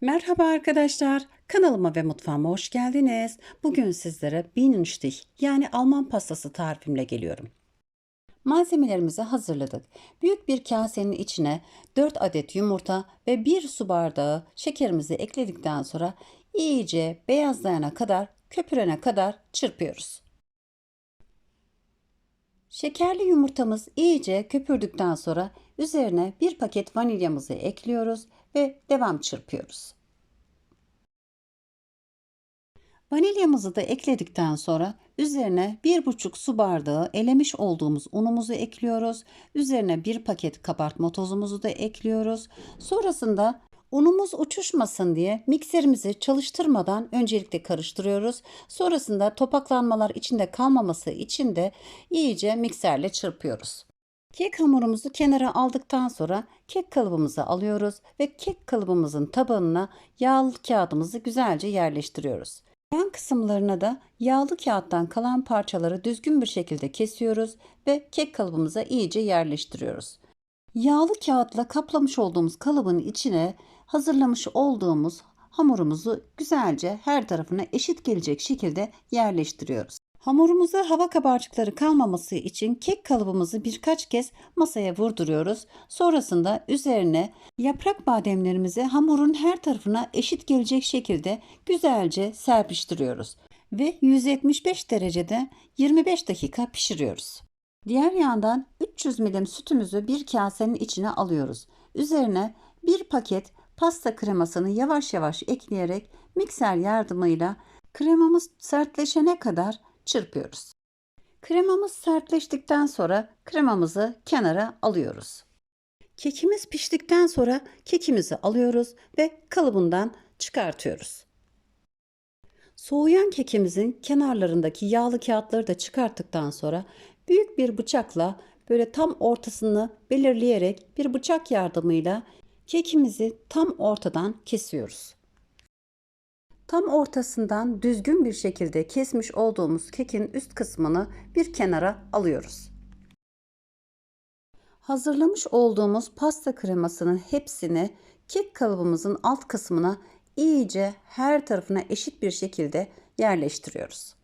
Merhaba arkadaşlar, kanalıma ve mutfağıma hoş geldiniz. Bugün sizlere Bienenstich yani Alman pastası tarifimle geliyorum. Malzemelerimizi hazırladık. Büyük bir kasenin içine 4 adet yumurta ve 1 su bardağı şekerimizi ekledikten sonra iyice beyazlayana kadar, köpürene kadar çırpıyoruz. Şekerli yumurtamız iyice köpürdükten sonra üzerine bir paket vanilyamızı ekliyoruz ve devam çırpıyoruz. Vanilyamızı da ekledikten sonra üzerine bir buçuk su bardağı elemiş olduğumuz unumuzu ekliyoruz. Üzerine bir paket kabartma tozumuzu da ekliyoruz. Sonrasında unumuz uçuşmasın diye mikserimizi çalıştırmadan öncelikle karıştırıyoruz. Sonrasında topaklanmalar içinde kalmaması için de iyice mikserle çırpıyoruz. Kek hamurumuzu kenara aldıktan sonra kek kalıbımızı alıyoruz ve kek kalıbımızın tabanına yağlı kağıdımızı güzelce yerleştiriyoruz. Yan kısımlarına da yağlı kağıttan kalan parçaları düzgün bir şekilde kesiyoruz ve kek kalıbımıza iyice yerleştiriyoruz. Yağlı kağıtla kaplamış olduğumuz kalıbın içine hazırlamış olduğumuz hamurumuzu güzelce her tarafına eşit gelecek şekilde yerleştiriyoruz. Hamurumuza hava kabarcıkları kalmaması için kek kalıbımızı birkaç kez masaya vurduruyoruz. Sonrasında üzerine yaprak bademlerimizi hamurun her tarafına eşit gelecek şekilde güzelce serpiştiriyoruz ve 175 derecede 25 dakika pişiriyoruz. Diğer yandan 300 milim sütümüzü bir kasenin içine alıyoruz. Üzerine bir paket pasta kremasını yavaş yavaş ekleyerek mikser yardımıyla kremamız sertleşene kadar çırpıyoruz. Kremamız sertleştikten sonra kremamızı kenara alıyoruz. Kekimiz piştikten sonra kekimizi alıyoruz ve kalıbından çıkartıyoruz. Soğuyan kekimizin kenarlarındaki yağlı kağıtları da çıkarttıktan sonra büyük bir bıçakla böyle tam ortasını belirleyerek bir bıçak yardımıyla kekimizi tam ortadan kesiyoruz. Tam ortasından düzgün bir şekilde kesmiş olduğumuz kekin üst kısmını bir kenara alıyoruz. Hazırlamış olduğumuz pasta kremasının hepsini kek kalıbımızın alt kısmına iyice her tarafına eşit bir şekilde yerleştiriyoruz.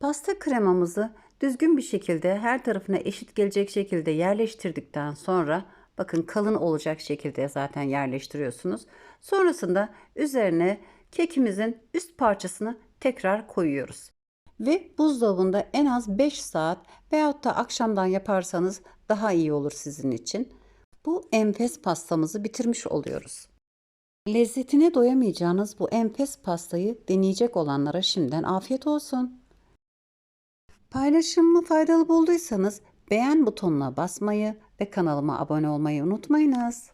Pasta kremamızı düzgün bir şekilde her tarafına eşit gelecek şekilde yerleştirdikten sonra bakın kalın olacak şekilde zaten yerleştiriyorsunuz. Sonrasında üzerine kekimizin üst parçasını tekrar koyuyoruz. Ve buzdolabında en az 5 saat veyahut da akşamdan yaparsanız daha iyi olur sizin için. Bu enfes pastamızı bitirmiş oluyoruz. Lezzetine doyamayacağınız bu enfes pastayı deneyecek olanlara şimdiden afiyet olsun. Paylaşımımı faydalı bulduysanız beğen butonuna basmayı ve kanalıma abone olmayı unutmayınız.